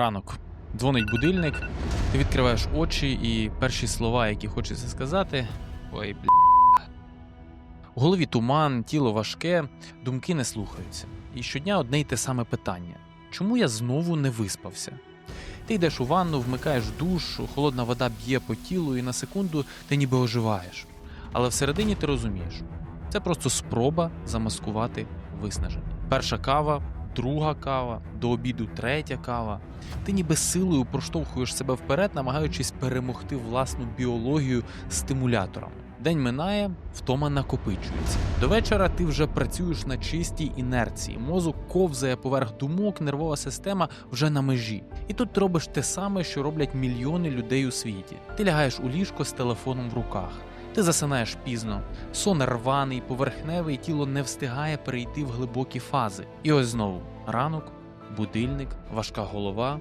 Ранок. Дзвонить будильник, ти відкриваєш очі, і перші слова, які хочеться сказати. Ой, бля. У голові туман, тіло важке, думки не слухаються. І щодня одне й те саме питання: чому я знову не виспався? Ти йдеш у ванну, вмикаєш душ, холодна вода б'є по тілу, і на секунду ти ніби оживаєш. Але всередині ти розумієш, це просто спроба замаскувати виснаження. Перша кава, друга кава, до обіду третя кава. Ти ніби силою проштовхуєш себе вперед, намагаючись перемогти власну біологію стимуляторами. День минає, втома накопичується. До вечора ти вже працюєш на чистій інерції. Мозок ковзає поверх думок, нервова система вже на межі. І тут ти робиш те саме, що роблять мільйони людей у світі. Ти лягаєш у ліжко з телефоном в руках. Ти засинаєш пізно, сон рваний, поверхневий, тіло не встигає перейти в глибокі фази. І ось знову ранок, будильник, важка голова,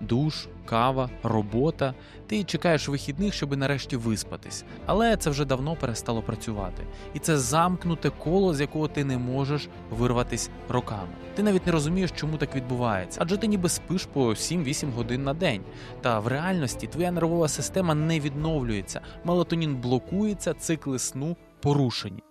душ, кава, робота. Ти чекаєш вихідних, щоб нарешті виспатись. Але це вже давно перестало працювати. І це замкнуте коло, з якого ти не можеш вирватись роками. Ти навіть не розумієш, чому так відбувається, адже ти ніби спиш по 7-8 годин на день. Та в реальності твоя нервова система не відновлюється, мелатонін блокується, цикли сну порушені.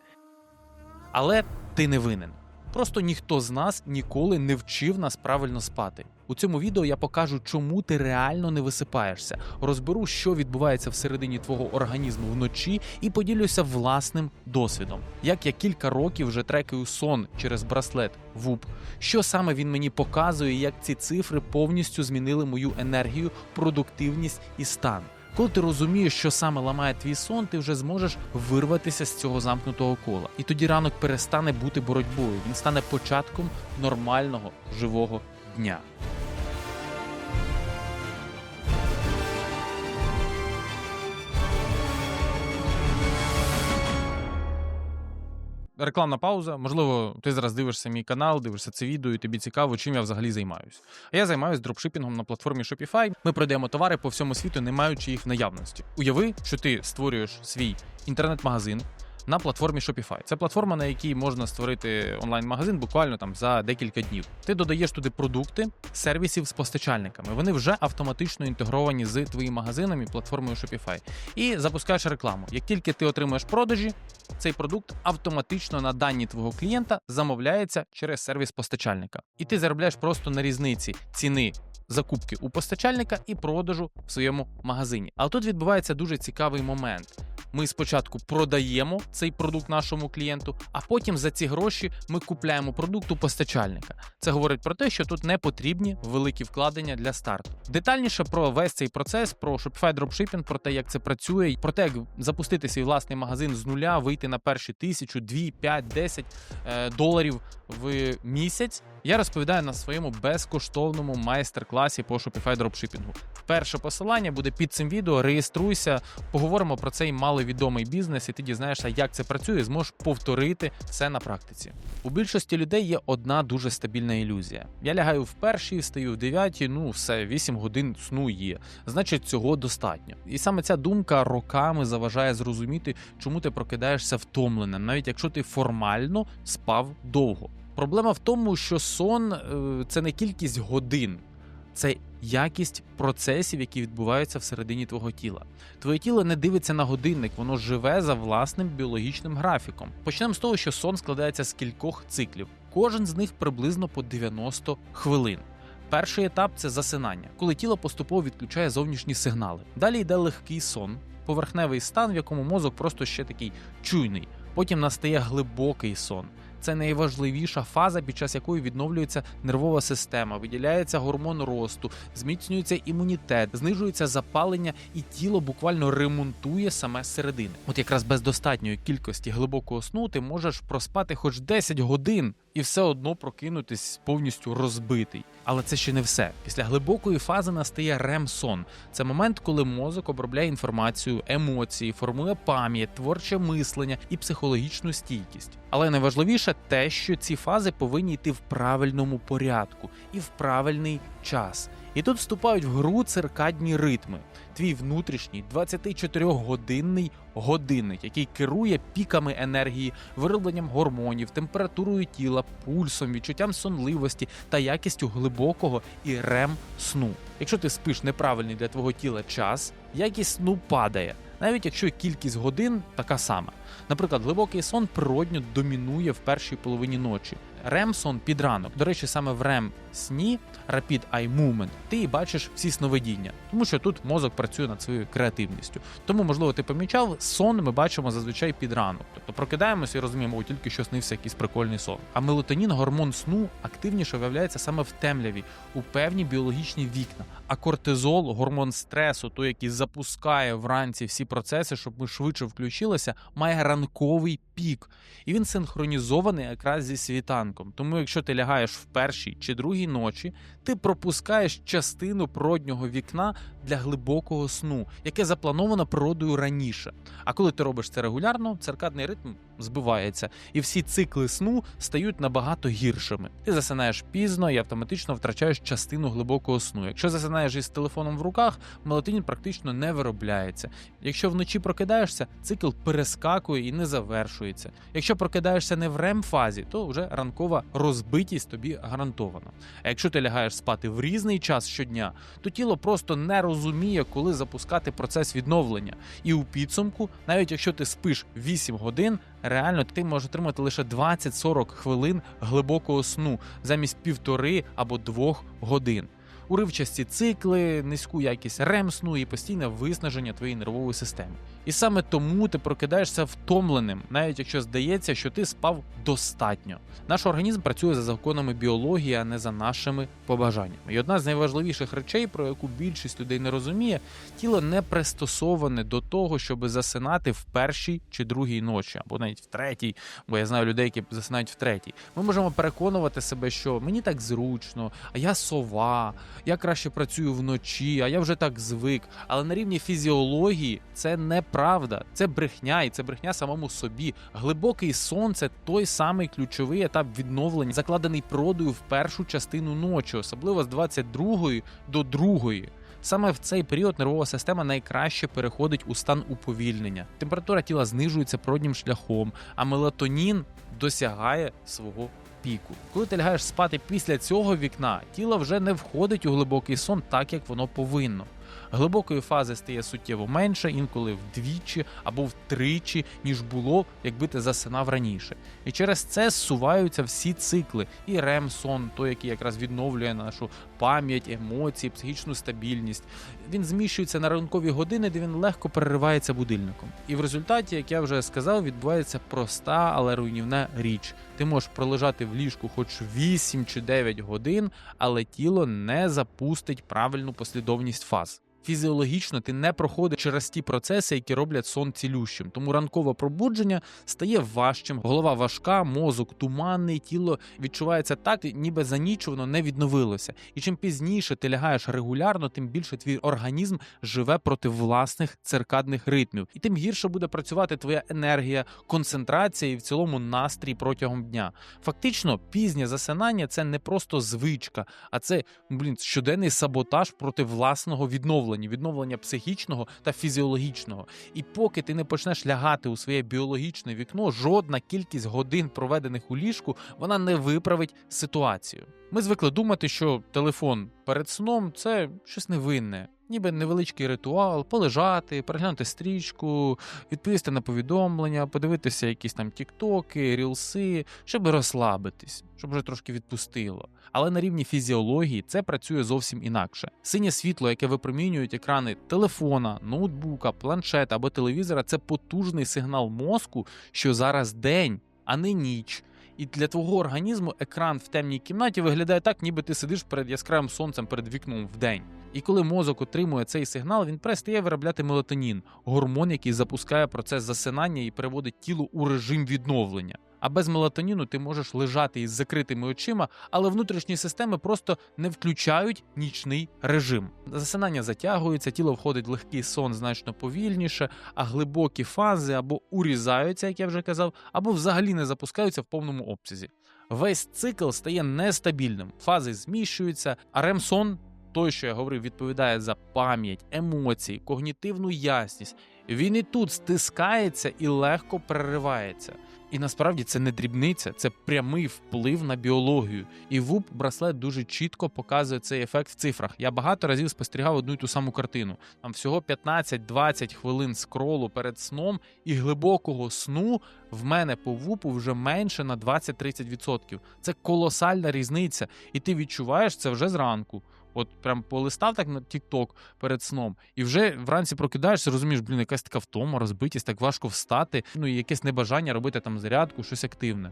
Але ти не винен. Просто ніхто з нас ніколи не вчив нас правильно спати. У цьому відео я покажу, чому ти реально не висипаєшся, розберу, що відбувається всередині твого організму вночі, і поділюся власним досвідом. Як я кілька років вже трекаю сон через браслет ВУП, що саме він мені показує, як ці цифри повністю змінили мою енергію, продуктивність і стан. Коли ти розумієш, що саме ламає твій сон, ти вже зможеш вирватися з цього замкнутого кола. І тоді ранок перестане бути боротьбою. Він стане початком нормального живого дня. Рекламна пауза. Можливо, ти зараз дивишся мій канал, дивишся це відео, і тобі цікаво, чим я взагалі займаюсь. А я займаюся дропшипінгом на платформі Shopify. Ми продаємо товари по всьому світу, не маючи їх наявності. Уяви, що ти створюєш свій інтернет-магазин. На платформі Shopify. Це платформа, на якій можна створити онлайн-магазин буквально там за декілька днів. Ти додаєш туди продукти сервісів з постачальниками. Вони вже автоматично інтегровані з твоїм магазином і платформою Shopify. І запускаєш рекламу. Як тільки ти отримуєш продажі, цей продукт автоматично на дані твого клієнта замовляється через сервіс постачальника. І ти заробляєш просто на різниці ціни. Закупки у постачальника і продажу в своєму магазині. Але тут відбувається дуже цікавий момент. Ми спочатку продаємо цей продукт нашому клієнту, а потім за ці гроші ми купляємо продукт у постачальника. Це говорить про те, що тут не потрібні великі вкладення для старту. Детальніше про весь цей процес, про Shopify Dropshipping, про те, як це працює, про те, як запустити свій власний магазин з нуля, вийти на перші тисячу, дві, п'ять, десять е, доларів в місяць. Я розповідаю на своєму безкоштовному майстер-класі по Shopify Dropshipping. Перше посилання буде під цим відео. Реєструйся, поговоримо про цей маловідомий бізнес, і ти дізнаєшся, як це працює, і зможеш повторити все на практиці. У більшості людей є одна дуже стабільна ілюзія. Я лягаю в першій, стаю в дев'ятій, ну все, 8 годин сну є. Значить, цього достатньо. І саме ця думка роками заважає зрозуміти, чому ти прокидаєшся втомленим, навіть якщо ти формально спав довго. Проблема в тому, що сон е, це не кількість годин, це якість процесів, які відбуваються всередині твого тіла. Твоє тіло не дивиться на годинник, воно живе за власним біологічним графіком. Почнемо з того, що сон складається з кількох циклів. Кожен з них приблизно по 90 хвилин. Перший етап це засинання, коли тіло поступово відключає зовнішні сигнали. Далі йде легкий сон, поверхневий стан, в якому мозок просто ще такий чуйний. Потім настає глибокий сон. Це найважливіша фаза, під час якої відновлюється нервова система, виділяється гормон росту, зміцнюється імунітет, знижується запалення, і тіло буквально ремонтує саме середини. От якраз без достатньої кількості глибокого сну ти можеш проспати хоч 10 годин і все одно прокинутись повністю розбитий. Але це ще не все. Після глибокої фази настає рем-сон. Це момент, коли мозок обробляє інформацію, емоції, формує пам'ять, творче мислення і психологічну стійкість. Але найважливіше те, що ці фази повинні йти в правильному порядку і в правильний час. І тут вступають в гру циркадні ритми. Твій внутрішній 24-годинний годинник, який керує піками енергії, виробленням гормонів, температурою тіла, пульсом, відчуттям сонливості та якістю глибокого і рем сну. Якщо ти спиш неправильний для твого тіла час, якість сну падає, навіть якщо кількість годин така сама. Наприклад, глибокий сон природньо домінує в першій половині ночі. REM-сон під ранок. До речі, саме в REM сні Rapid Eye Movement, ти бачиш всі сновидіння, тому що тут мозок працює над своєю креативністю. Тому, можливо, ти помічав, сон ми бачимо зазвичай під ранок. Тобто прокидаємося і розуміємо, о, тільки що снився якийсь прикольний сон. А мелатонін, гормон сну, активніше виявляється саме в темряві, у певні біологічні вікна. А кортизол, гормон стресу, той, який запускає вранці всі процеси, щоб ми швидше включилися, має ранковий пік. І він синхронізований якраз зі світанком. Тому, якщо ти лягаєш в першій чи другій ночі, ти пропускаєш частину проднього вікна для глибокого сну, яке заплановано природою раніше. А коли ти робиш це регулярно, циркадний ритм збивається, і всі цикли сну стають набагато гіршими. Ти засинаєш пізно і автоматично втрачаєш частину глибокого сну. Якщо засинаєш із телефоном в руках, мелатонін практично не виробляється. Якщо вночі прокидаєшся, цикл перескакує і не завершується. Якщо прокидаєшся не в рем фазі, то вже ранкова розбитість тобі гарантована. А якщо ти лягаєш спати в різний час щодня, то тіло просто не розуміє, коли запускати процес відновлення. І у підсумку, навіть якщо ти спиш 8 годин, реально ти можеш отримати лише 20-40 хвилин глибокого сну замість півтори або двох годин. Уривчасті цикли, низьку якість рем сну і постійне виснаження твоєї нервової системи. І саме тому ти прокидаєшся втомленим, навіть якщо здається, що ти спав достатньо. Наш організм працює за законами біології, а не за нашими побажаннями. І одна з найважливіших речей, про яку більшість людей не розуміє, тіло не пристосоване до того, щоб засинати в першій чи другій ночі, або навіть в третій, бо я знаю людей, які засинають в третій. Ми можемо переконувати себе, що мені так зручно, а я сова, я краще працюю вночі, а я вже так звик. Але на рівні фізіології це неправда, це брехня, і це брехня самому собі. Глибокий сон це той самий ключовий етап відновлення, закладений продою в першу частину ночі, особливо з 22 до 2. Саме в цей період нервова система найкраще переходить у стан уповільнення. Температура тіла знижується природнім шляхом, а мелатонін досягає свого піку. Коли ти лягаєш спати після цього вікна, тіло вже не входить у глибокий сон так, як воно повинно. Глибокої фази стає суттєво менше, інколи вдвічі або втричі, ніж було, якби ти засинав раніше. І через це зсуваються всі цикли, і рем-сон, той, який якраз відновлює нашу пам'ять, емоції, психічну стабільність. Він зміщується на ранкові години, де він легко переривається будильником. І в результаті, як я вже сказав, відбувається проста, але руйнівна річ. Ти можеш пролежати в ліжку хоч 8 чи 9 годин, але тіло не запустить правильну послідовність фаз. Фізіологічно ти не проходиш через ті процеси, які роблять сон цілющим. Тому ранкове пробудження стає важчим, голова важка, мозок туманний, тіло відчувається так, ніби за ніч воно не відновилося. І чим пізніше ти лягаєш регулярно, тим більше твій організм живе проти власних циркадних ритмів, і тим гірше буде працювати твоя енергія, концентрація і в цілому настрій протягом дня. Фактично, пізнє засинання це не просто звичка, а це блін щоденний саботаж проти власного відновлення, відновлення психічного та фізіологічного. І поки ти не почнеш лягати у своє біологічне вікно, жодна кількість годин, проведених у ліжку, вона не виправить ситуацію. Ми звикли думати, що телефон перед сном це щось невинне. Ніби невеличкий ритуал, полежати, переглянути стрічку, відповісти на повідомлення, подивитися якісь там тіктоки, рілси, щоб розслабитись, щоб вже трошки відпустило. Але на рівні фізіології це працює зовсім інакше. Синє світло, яке випромінюють екрани телефона, ноутбука, планшета або телевізора, це потужний сигнал мозку, що зараз день, а не ніч. І для твого організму екран в темній кімнаті виглядає так, ніби ти сидиш перед яскравим сонцем перед вікном в день. І коли мозок отримує цей сигнал, він перестає виробляти мелатонін, гормон, який запускає процес засинання і переводить тіло у режим відновлення. А без мелатоніну ти можеш лежати із закритими очима, але внутрішні системи просто не включають нічний режим. Засинання затягується, тіло входить в легкий сон значно повільніше, а глибокі фази або урізаються, як я вже казав, або взагалі не запускаються в повному обсязі. Весь цикл стає нестабільним, фази зміщуються, а ремсон, той, що я говорив, відповідає за пам'ять, емоції, когнітивну ясність. Він і тут стискається і легко переривається. І насправді це не дрібниця, це прямий вплив на біологію. І ВУП браслет дуже чітко показує цей ефект в цифрах. Я багато разів спостерігав одну і ту саму картину. Там всього 15-20 хвилин скролу перед сном і глибокого сну в мене по ВУПу вже менше на 20-30%. Це колосальна різниця, і ти відчуваєш це вже зранку. От прям полистав так на TikTok перед сном, і вже вранці прокидаєшся, розумієш, блін, якась така втома, розбитість, так важко встати. Ну і якесь небажання робити там зарядку, щось активне.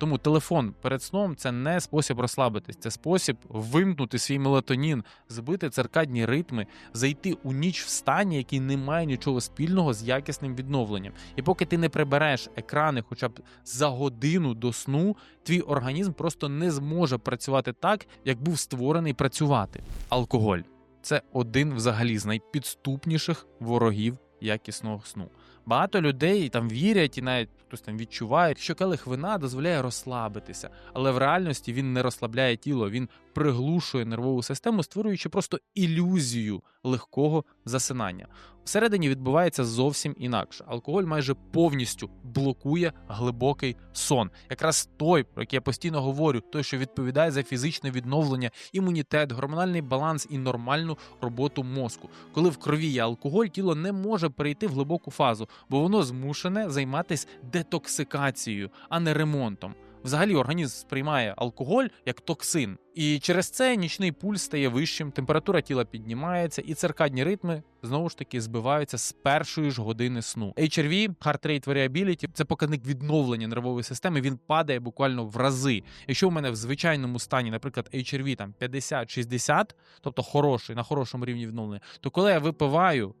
Тому телефон перед сном це не спосіб розслабитись, це спосіб вимкнути свій мелатонін, збити циркадні ритми, зайти у ніч в стані, який не має нічого спільного з якісним відновленням. І поки ти не прибереш екрани, хоча б за годину до сну, твій організм просто не зможе працювати так, як був створений працювати. Алкоголь це один взагалі з найпідступніших ворогів якісного сну. Багато людей там вірять і навіть хтось там відчуває, що келих вина дозволяє розслабитися, але в реальності він не розслабляє тіло, він приглушує нервову систему, створюючи просто ілюзію легкого засинання. Всередині відбувається зовсім інакше. Алкоголь майже повністю блокує глибокий сон. Якраз той, про який я постійно говорю, той, що відповідає за фізичне відновлення, імунітет, гормональний баланс і нормальну роботу мозку. Коли в крові є алкоголь, тіло не може перейти в глибоку фазу, бо воно змушене займатися детоксикацією, а не ремонтом. Взагалі організм сприймає алкоголь як токсин, і через це нічний пульс стає вищим, температура тіла піднімається, і циркадні ритми знову ж таки збиваються з першої ж години сну. HRV, Heart Rate Variability – це показник відновлення нервової системи. Він падає буквально в рази. Якщо у мене в звичайному стані, наприклад, HRV там 50-60, тобто хороший на хорошому рівні відновлення, то коли я випиваю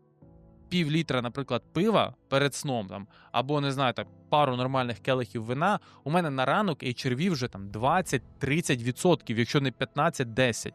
пів літра, наприклад, пива перед сном, там, або не знаю, так, пару нормальних келихів вина, у мене на ранок HRV вже там 20-30%, якщо не 15-10%.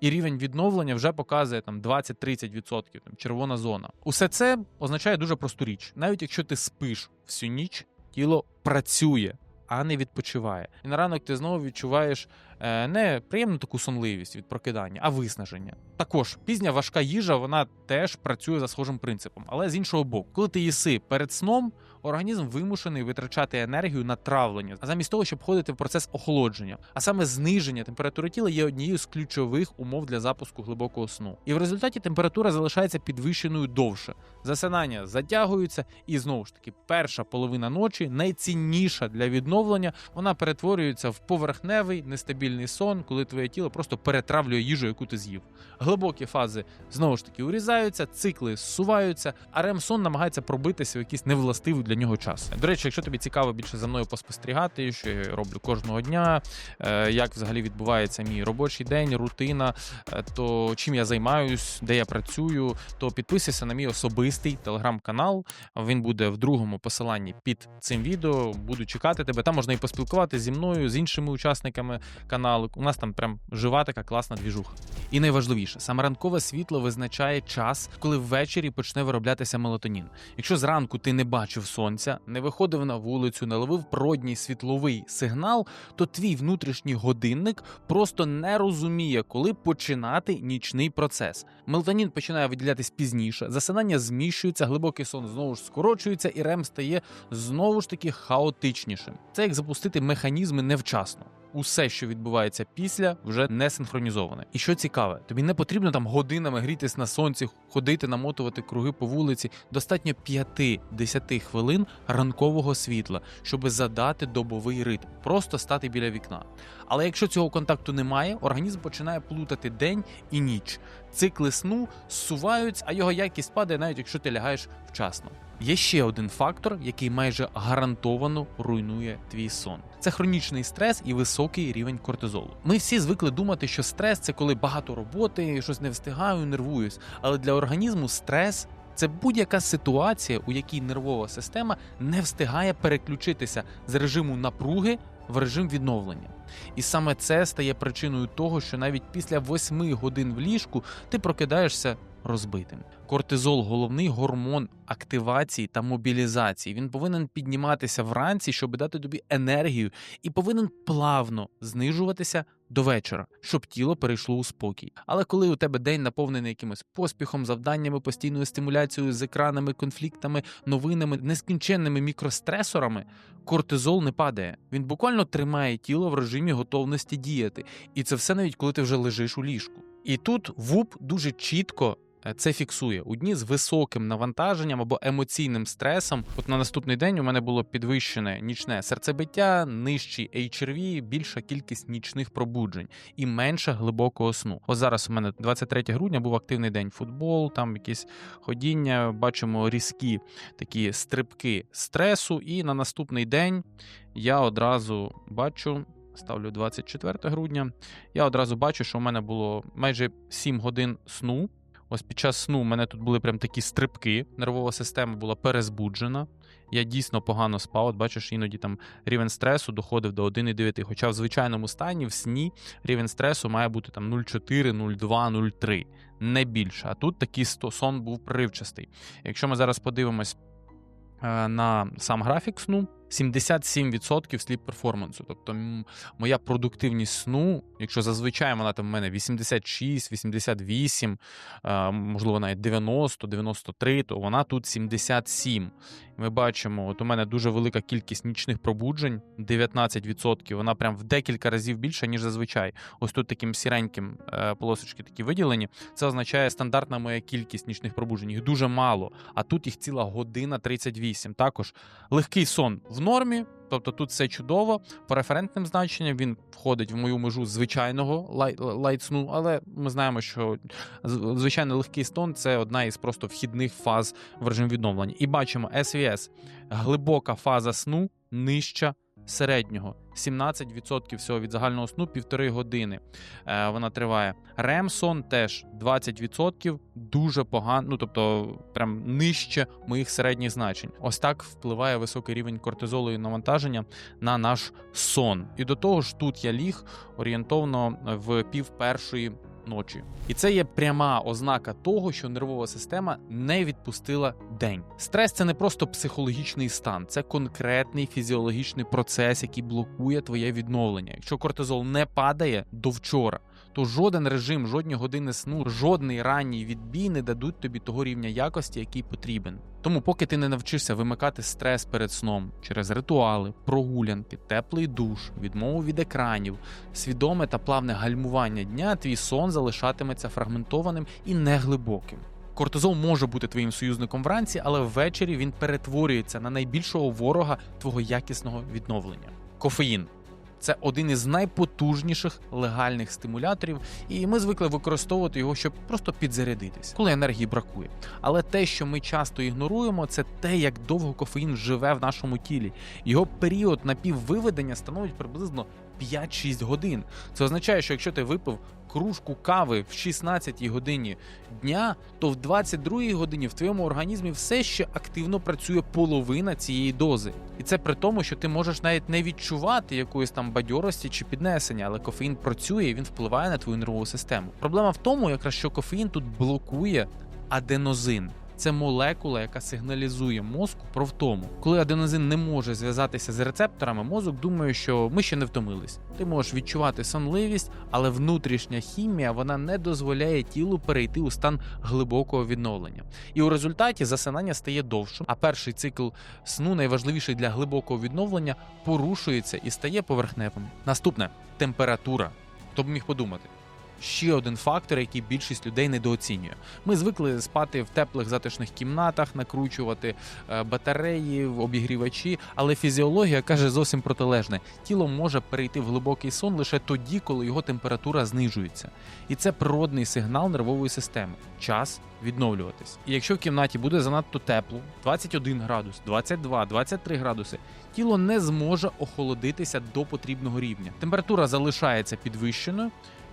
І рівень відновлення вже показує там 20-30%, там червона зона. Усе це означає дуже просту річ. Навіть якщо ти спиш всю ніч, тіло працює, а не відпочиває. І на ранок ти знову відчуваєш е, не приємну таку сонливість від прокидання, а виснаження. Також пізня важка їжа вона теж працює за схожим принципом, але з іншого боку, коли ти їси перед сном, організм вимушений витрачати енергію на травлення, замість того, щоб входити в процес охолодження. А саме зниження температури тіла є однією з ключових умов для запуску глибокого сну. І в результаті температура залишається підвищеною довше. Засинання затягуються, і знову ж таки, перша половина ночі найцінніша для відновлення. Вона перетворюється в поверхневий нестабільний сон, коли твоє тіло просто перетравлює їжу, яку ти з'їв. Глибокі фази знову ж таки урізаються, цикли зсуваються, а рем-сон намагається пробитися в якийсь невластивий для нього час. До речі, якщо тобі цікаво більше за мною поспостерігати, що я роблю кожного дня, е, як взагалі відбувається мій робочий день, рутина, е, то чим я займаюсь, де я працюю, то підписуйся на мій особистий телеграм-канал. Він буде в другому посиланні під цим відео. Буду чекати тебе. Там можна і поспілкуватися зі мною, з іншими учасниками каналу. У нас там прям жива така класна двіжуха. І найважливіше, саме ранкове світло визначає час, коли ввечері почне вироблятися мелатонін. Якщо зранку ти не бачив сонця, не виходив на вулицю, не ловив продній світловий сигнал, то твій внутрішній годинник просто не розуміє, коли починати нічний процес. Мелатонін починає виділятись пізніше, засинання зміщується, глибокий сон знову ж скорочується, і рем стає знову ж таки хаотичнішим. Це як запустити механізми невчасно. Усе, що відбувається після, вже не синхронізоване. І що цікаве, тобі не потрібно там годинами грітись на сонці, ходити, намотувати круги по вулиці. Достатньо 5-10 хвилин ранкового світла, щоб задати добовий ритм, просто стати біля вікна. Але якщо цього контакту немає, організм починає плутати день і ніч. Цикли сну зсуваються, а його якість падає, навіть якщо ти лягаєш вчасно. Є ще один фактор, який майже гарантовано руйнує твій сон. Це хронічний стрес і високий рівень кортизолу. Ми всі звикли думати, що стрес це коли багато роботи, щось не встигаю, нервуюсь. Але для організму стрес це будь-яка ситуація, у якій нервова система не встигає переключитися з режиму напруги в режим відновлення. І саме це стає причиною того, що навіть після 8 годин в ліжку ти прокидаєшся розбитим. Кортизол головний гормон активації та мобілізації. Він повинен підніматися вранці, щоб дати тобі енергію, і повинен плавно знижуватися до вечора, щоб тіло перейшло у спокій. Але коли у тебе день наповнений якимось поспіхом, завданнями, постійною стимуляцією з екранами, конфліктами, новинами, нескінченними мікростресорами, кортизол не падає. Він буквально тримає тіло в режимі готовності діяти. І це все навіть коли ти вже лежиш у ліжку. І тут ВУП дуже чітко. Е, Це фіксує у дні з високим навантаженням або емоційним стресом. От на наступний день у мене було підвищене нічне серцебиття, нижчий HRV, більша кількість нічних пробуджень і менше глибокого сну. Ось зараз у мене 23 грудня був активний день футбол, там якісь ходіння. Бачимо різкі такі стрибки стресу. І на наступний день я одразу бачу. Ставлю 24 грудня. Я одразу бачу, що у мене було майже 7 годин сну. Ось під час сну у мене тут були прям такі стрибки. Нервова система була перезбуджена. Я дійсно погано спав. От бачиш, іноді там рівень стресу доходив до 1,9. Хоча в звичайному стані в сні рівень стресу має бути там 0,4, 0,2, 0,3, не більше. А тут такий сон був проривчастий. Якщо ми зараз подивимось е, на сам графік сну, 77% сліп перформансу. Тобто моя продуктивність сну, якщо зазвичай вона там в мене 86, 88, е, можливо, навіть 90, 93, то вона тут 77. Ми бачимо, от у мене дуже велика кількість нічних пробуджень, 19%. Вона прям в декілька разів більша, ніж зазвичай. Ось тут таким сіреньким е, полосочки такі виділені. Це означає стандартна моя кількість нічних пробуджень. Їх дуже мало, а тут їх ціла година 38. Також легкий сон в нормі. Тобто тут все чудово. По референтним значенням він входить в мою межу звичайного лайтсну, але ми знаємо, що звичайно легкий стон це одна із просто вхідних фаз в режим відновлення. І бачимо SVS – глибока фаза сну нижча середнього. 17% всього від загального сну півтори години. Е, вона триває. REM-сон теж 20%, дуже погано, ну тобто прям нижче моїх середніх значень. Ось так впливає високий рівень кортизолу і навантаження на наш сон. І до того ж, тут я ліг орієнтовно в пів першої ночі. І це є пряма ознака того, що нервова система не відпустила день. Стрес це не просто психологічний стан, це конкретний фізіологічний процес, який блокує твоє відновлення. Якщо кортизол не падає до вчора, то жоден режим, жодні години сну, жодний ранній відбій не дадуть тобі того рівня якості, який потрібен. Тому, поки ти не навчишся вимикати стрес перед сном через ритуали, прогулянки, теплий душ, відмову від екранів, свідоме та плавне гальмування дня, твій сон залишатиметься фрагментованим і неглибоким. Кортизол може бути твоїм союзником вранці, але ввечері він перетворюється на найбільшого ворога твого якісного відновлення. Кофеїн це один із найпотужніших легальних стимуляторів, і ми звикли використовувати його, щоб просто підзарядитись, коли енергії бракує. Але те, що ми часто ігноруємо, це те, як довго кофеїн живе в нашому тілі. Його період напіввиведення становить приблизно 5-6 годин. Це означає, що якщо ти випив кружку кави в 16 годині дня, то в 22 годині в твоєму організмі все ще активно працює половина цієї дози. І це при тому, що ти можеш навіть не відчувати якоїсь там бадьорості чи піднесення, але кофеїн працює і він впливає на твою нервову систему. Проблема в тому, якраз що кофеїн тут блокує аденозин. Це молекула, яка сигналізує мозку про втому. Коли аденозин не може зв'язатися з рецепторами, мозок думає, що ми ще не втомились. Ти можеш відчувати сонливість, але внутрішня хімія вона не дозволяє тілу перейти у стан глибокого відновлення. І у результаті засинання стає довшим, а перший цикл сну, найважливіший для глибокого відновлення, порушується і стає поверхневим. Наступне температура. Хто б міг подумати? Ще один фактор, який більшість людей недооцінює. Ми звикли спати в теплих затишних кімнатах, накручувати е, батареї, обігрівачі, але фізіологія каже зовсім протилежне: тіло може перейти в глибокий сон лише тоді, коли його температура знижується. І це природний сигнал нервової системи. Час відновлюватись. І якщо в кімнаті буде занадто тепло, 21 градус, 22, 23 градуси, тіло не зможе охолодитися до потрібного рівня. Температура залишається підвищеною.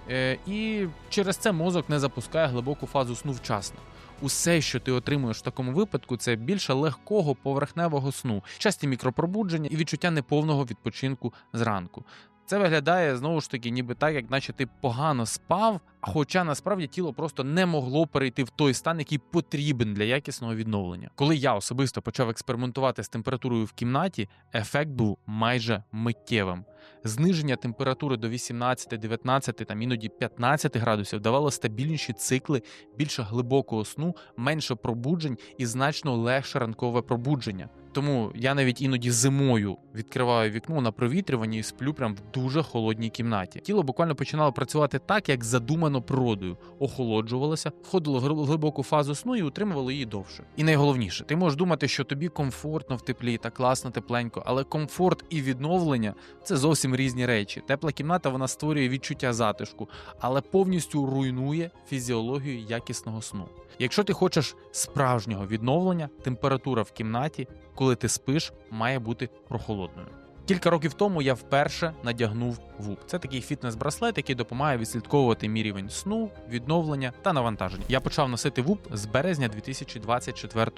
Е, І через це мозок не запускає глибоку фазу сну вчасно. Усе, що ти отримуєш в такому випадку, це більше легкого поверхневого сну, часті мікропробудження і відчуття неповного відпочинку зранку. Це виглядає знову ж таки, ніби так, як наче ти погано спав, хоча насправді тіло просто не могло перейти в той стан, який потрібен для якісного відновлення. Коли я особисто почав експериментувати з температурою в кімнаті, ефект був майже миттєвим. Зниження температури до 18, 19, там іноді 15 градусів давало стабільніші цикли, більше глибокого сну, менше пробуджень і значно легше ранкове пробудження. Тому я навіть іноді зимою відкриваю вікно на провітрюванні і сплю прям в дуже холодній кімнаті. Тіло буквально починало працювати так, як задумано природою, охолоджувалося, входило в глибоку фазу сну і утримувало її довше. І найголовніше, ти можеш думати, що тобі комфортно в теплі та класно, тепленько, але комфорт і відновлення це зовсім різні речі. Тепла кімната вона створює відчуття затишку, але повністю руйнує фізіологію якісного сну. Якщо ти хочеш справжнього відновлення, температура в кімнаті, коли ти спиш, має бути прохолодною. Кілька років тому я вперше надягнув ВУП. Це такий фітнес-браслет, який допомагає відслідковувати мій рівень сну, відновлення та навантаження. Я почав носити ВУП з березня 2024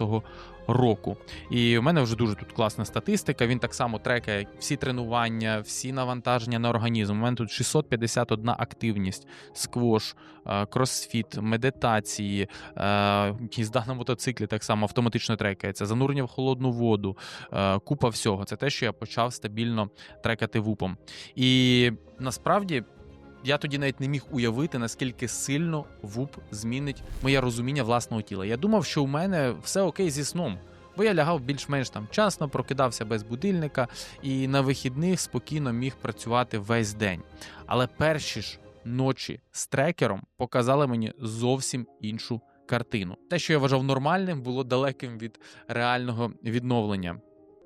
року. І в мене вже дуже тут класна статистика. Він так само трекає всі тренування, всі навантаження на організм. У мене тут 651 активність, сквош, е, кросфіт, медитації, е, їзда на мотоциклі так само автоматично трекається, занурення в холодну воду, е, купа всього. Це те, що я почав стабільно трекати вупом. І насправді. Я тоді навіть не міг уявити, наскільки сильно ВУП змінить моє розуміння власного тіла. Я думав, що у мене все окей зі сном, бо я лягав більш-менш там вчасно, прокидався без будильника і на вихідних спокійно міг працювати весь день. Але перші ж ночі з трекером показали мені зовсім іншу картину. Те, що я вважав нормальним, було далеким від реального відновлення.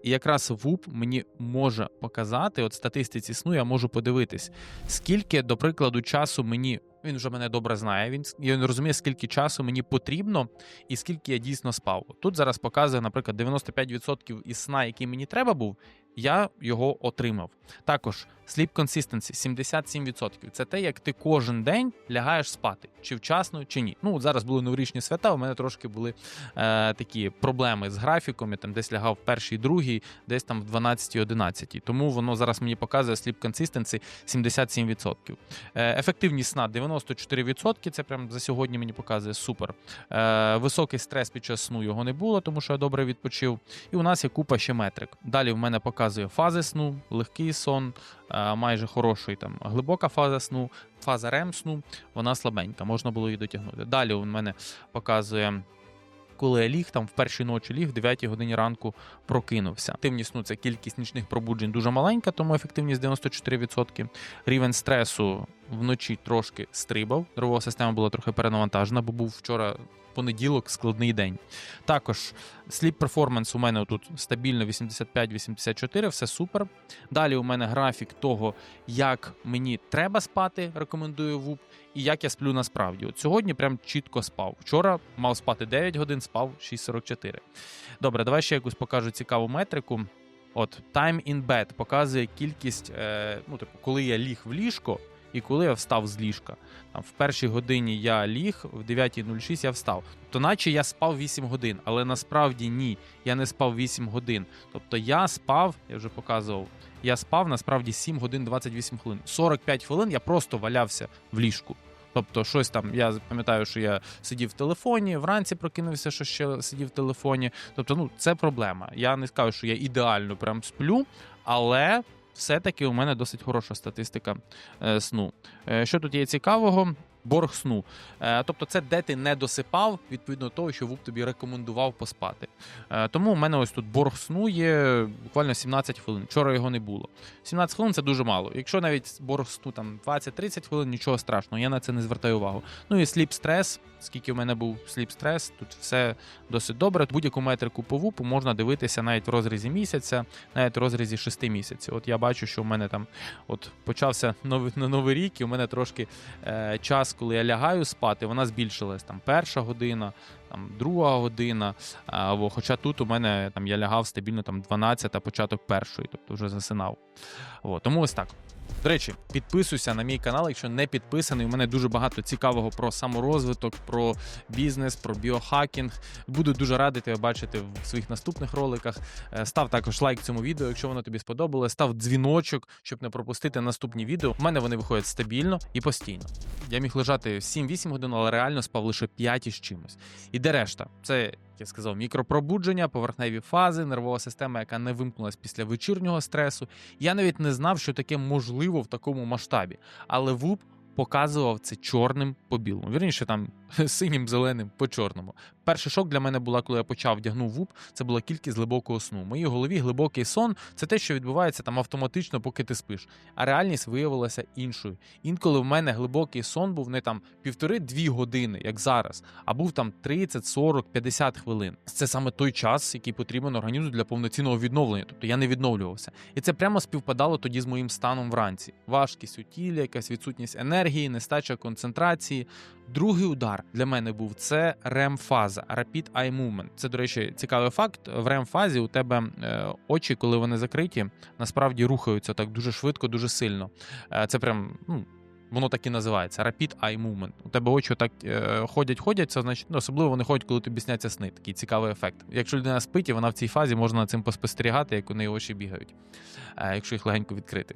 І якраз ВУП мені може показати, от статистиці сну я можу подивитись, скільки, до прикладу, часу мені. Він вже мене добре знає. Він він розуміє, скільки часу мені потрібно і скільки я дійсно спав. Тут зараз показує, наприклад, 95% із сна, який мені треба був, я його отримав. Також sleep consistency 77%. Це те, як ти кожен день лягаєш спати, чи вчасно, чи ні. Ну, от зараз були новорічні свята. У мене трошки були е, такі проблеми з графіком. Я там десь лягав в першій, другій, десь там в 12 11 Тому воно зараз мені показує sleep consistency 77%. Е, ефективність сна 94%. Це прям за сьогодні мені показує супер. Е, високий стрес під час сну його не було, тому що я добре відпочив. І у нас є купа ще метрик. Далі в мене показує фази сну, легкий сон, майже хороший там глибока фаза сну, фаза рем сну, вона слабенька, можна було її дотягнути. Далі у мене показує. Коли я ліг там в першій ночі ліг, в 9 годині ранку прокинувся. Активність сну це кількість нічних пробуджень дуже маленька, тому ефективність 94%. Рівень стресу вночі трошки стрибав. Нервова система була трохи перенавантажена, бо був вчора понеділок, складний день. Також Sleep Performance у мене тут стабільно 85-84, все супер. Далі у мене графік того, як мені треба спати, рекомендую ВУП, і як я сплю насправді. От сьогодні прям чітко спав. Вчора мав спати 9 годин, спав 6.44. Добре, давай ще якусь покажу цікаву метрику. От Time in bed показує кількість, е, ну, типу, коли я ліг в ліжко і коли я встав з ліжка. Там в першій годині я ліг, в 9.06 я встав. То наче я спав 8 годин, але насправді ні, я не спав 8 годин. Тобто я спав, я вже показував, я спав насправді 7 годин 28 хвилин. 45 хвилин я просто валявся в ліжку. Тобто, щось там, я пам'ятаю, що я сидів в телефоні, вранці прокинувся, що ще сидів в телефоні. Тобто, ну це проблема. Я не скажу, що я ідеально прям сплю, але все-таки у мене досить хороша статистика е, сну. Е, що тут є цікавого? Борг сну. Е, тобто, це де ти не досипав, відповідно того, що ВУП тобі рекомендував поспати. Е, тому у мене ось тут борг сну є буквально 17 хвилин. Вчора його не було. 17 хвилин це дуже мало. Якщо навіть борг сну там 20-30 хвилин, нічого страшного, я на це не звертаю увагу. Ну і сліп стрес, скільки в мене був сліп стрес, тут все досить добре. Будь-яку метрику по ВУПу можна дивитися навіть в розрізі місяця, навіть в розрізі 6 місяців. От я бачу, що в мене там от почався новий, новий рік, і у мене трошки е, час, коли я лягаю спати, вона збільшилась там перша година. Там друга година, Або, хоча тут у мене там я лягав стабільно там 12, а початок першої, тобто вже засинав. О, тому ось так. До речі, підписуйся на мій канал, якщо не підписаний. У мене дуже багато цікавого про саморозвиток, про бізнес, про біохакінг. Буду дуже радий тебе бачити в своїх наступних роликах. Е, Став також лайк цьому відео, якщо воно тобі сподобалось. Став дзвіночок, щоб не пропустити наступні відео. У мене вони виходять стабільно і постійно. Я міг лежати 7-8 годин, але реально спав лише 5 із чимось. І де решта? Це, я сказав, мікропробудження, поверхневі фази, нервова система, яка не вимкнулась після вечірнього стресу. Я навіть не знав, що таке можливо в такому масштабі. Але ВУП показував це чорним по білому. Вірніше, там синім, зеленим по чорному. Перший шок для мене була, коли я почав вдягнув ВУП, це була кількість глибокого сну. В моїй голові глибокий сон це те, що відбувається там автоматично, поки ти спиш. А реальність виявилася іншою. Інколи в мене глибокий сон був не там півтори-дві години, як зараз, а був там 30, 40, 50 хвилин. Це саме той час, який потрібен організму для повноцінного відновлення. Тобто я не відновлювався. І це прямо співпадало тоді з моїм станом вранці. Важкість у тілі, якась відсутність енергії, нестача концентрації. Другий удар для мене був це REM-фаза, Rapid Eye Movement. Це, до речі, цікавий факт. В REM-фазі у тебе е, очі, коли вони закриті, насправді рухаються так дуже швидко, дуже сильно. Е, це прям ну. Воно так і називається Rapid Eye Movement. У тебе очі так е, ходять, ходять. Це значить, ну, особливо вони ходять, коли тобі сняться сни. Такий цікавий ефект. Якщо людина спить, і вона в цій фазі можна над цим поспостерігати, як у неї очі бігають, е, якщо їх легенько відкрити.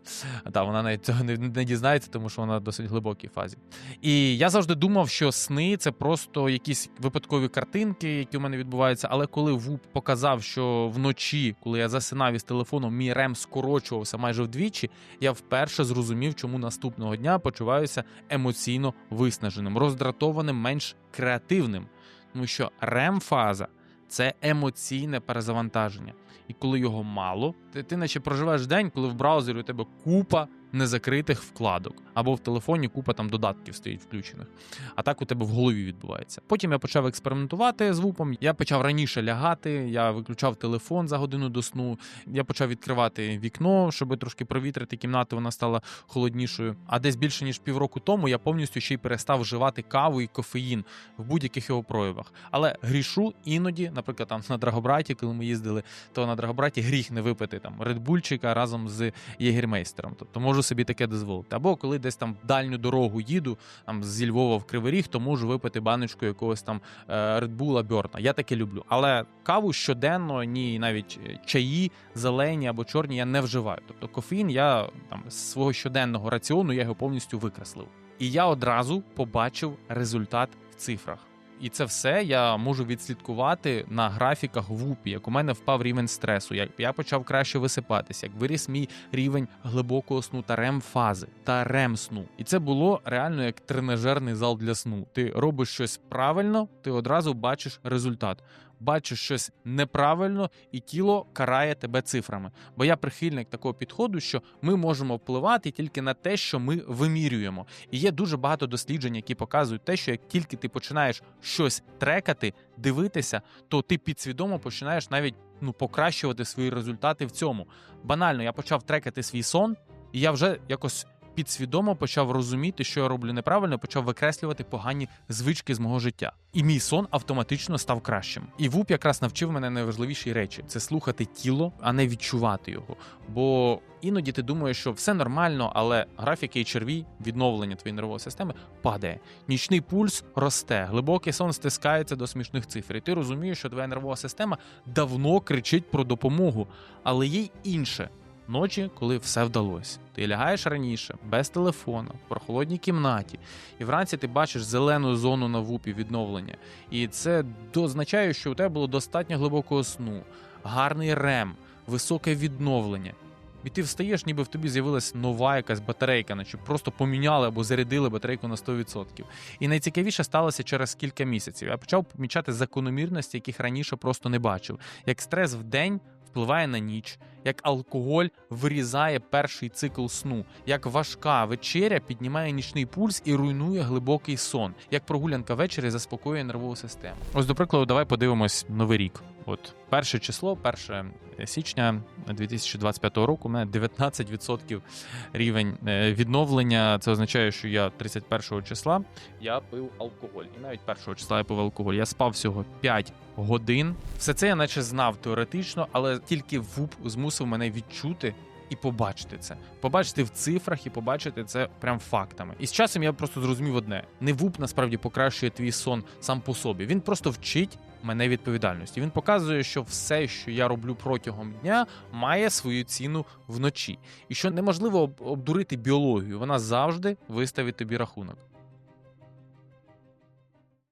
Так, вона навіть цього не, не дізнається, тому що вона в досить глибокій фазі. І я завжди думав, що сни це просто якісь випадкові картинки, які у мене відбуваються. Але коли ВУП показав, що вночі, коли я засинав із телефоном, мій рем скорочувався майже вдвічі, я вперше зрозумів, чому наступного дня почуваюся емоційно виснаженим, роздратованим, менш креативним. Тому що рем-фаза це емоційне перезавантаження. І коли його мало, ти, ти наче проживаєш день, коли в браузері у тебе купа незакритих вкладок, або в телефоні купа там додатків стоїть включених. А так у тебе в голові відбувається. Потім я почав експериментувати з вупом. Я почав раніше лягати, я виключав телефон за годину до сну. Я почав відкривати вікно, щоб трошки провітрити кімнату, вона стала холоднішою. А десь більше ніж півроку тому я повністю ще й перестав вживати каву і кофеїн в будь-яких його проявах. Але грішу іноді, наприклад, там на Драгобраті, коли ми їздили, то на Драгобраті гріх не випити там редбульчика разом з єгермейстером. Тобто можу собі таке дозволити. Або коли десь там в дальню дорогу їду, там зі Львова в Кривий Ріг, то можу випити баночку якогось там редбула Бьорна. Я таке люблю. Але каву щоденно, ні навіть е, чаї, зелені або чорні я не вживаю. Тобто кофеїн я там з свого щоденного раціону я його повністю викреслив. І я одразу побачив результат в цифрах. І це все я можу відслідкувати на графіках в УПІ, як у мене впав рівень стресу, як я почав краще висипатися, як виріс мій рівень глибокого сну та рем-фази та рем-сну. І це було реально як тренажерний зал для сну. Ти робиш щось правильно, ти одразу бачиш результат. Бачиш щось неправильно, і тіло карає тебе цифрами. Бо я прихильник такого підходу, що ми можемо впливати тільки на те, що ми вимірюємо. І є дуже багато досліджень, які показують те, що як тільки ти починаєш щось трекати, дивитися, то ти підсвідомо починаєш навіть ну покращувати свої результати в цьому. Банально, я почав трекати свій сон, і я вже якось. Підсвідомо почав розуміти, що я роблю неправильно, почав викреслювати погані звички з мого життя. І мій сон автоматично став кращим. І ВУП якраз навчив мене найважливіші речі: це слухати тіло, а не відчувати його. Бо іноді ти думаєш, що все нормально, але графіки і черві, відновлення твоєї нервової системи падає. Нічний пульс росте, глибокий сон стискається до смішних цифр. І ти розумієш, що твоя нервова система давно кричить про допомогу, але є й інше. Ночі, коли все вдалося. Ти лягаєш раніше, без телефона, в прохолодній кімнаті, і вранці ти бачиш зелену зону на вупі відновлення. І це означає, що у тебе було достатньо глибокого сну, гарний рем, високе відновлення. І ти встаєш, ніби в тобі з'явилась нова якась батарейка, наче просто поміняли або зарядили батарейку на 100%. І найцікавіше сталося через кілька місяців. Я почав помічати закономірності, яких раніше просто не бачив. Як стрес в день впливає на ніч, як алкоголь вирізає перший цикл сну, як важка вечеря піднімає нічний пульс і руйнує глибокий сон, як прогулянка ввечері заспокоює нервову систему. Ось, до прикладу, давай подивимось новий рік. От перше число, 1 січня 2025 року, у мене 19% рівень е, відновлення. Це означає, що я 31 числа я пив алкоголь. І навіть 1 числа я пив алкоголь. Я спав всього 5 годин. Все це я наче знав теоретично, але тільки ВУП змусив мене відчути. і побачити це. Побачити в цифрах і побачити це прям фактами. І з часом я просто зрозумів одне: не ВУП насправді покращує твій сон сам по собі. Він просто вчить мене відповідальності. Він показує, що все, що я роблю протягом дня, має свою ціну вночі, і що неможливо обдурити біологію. Вона завжди виставить тобі рахунок.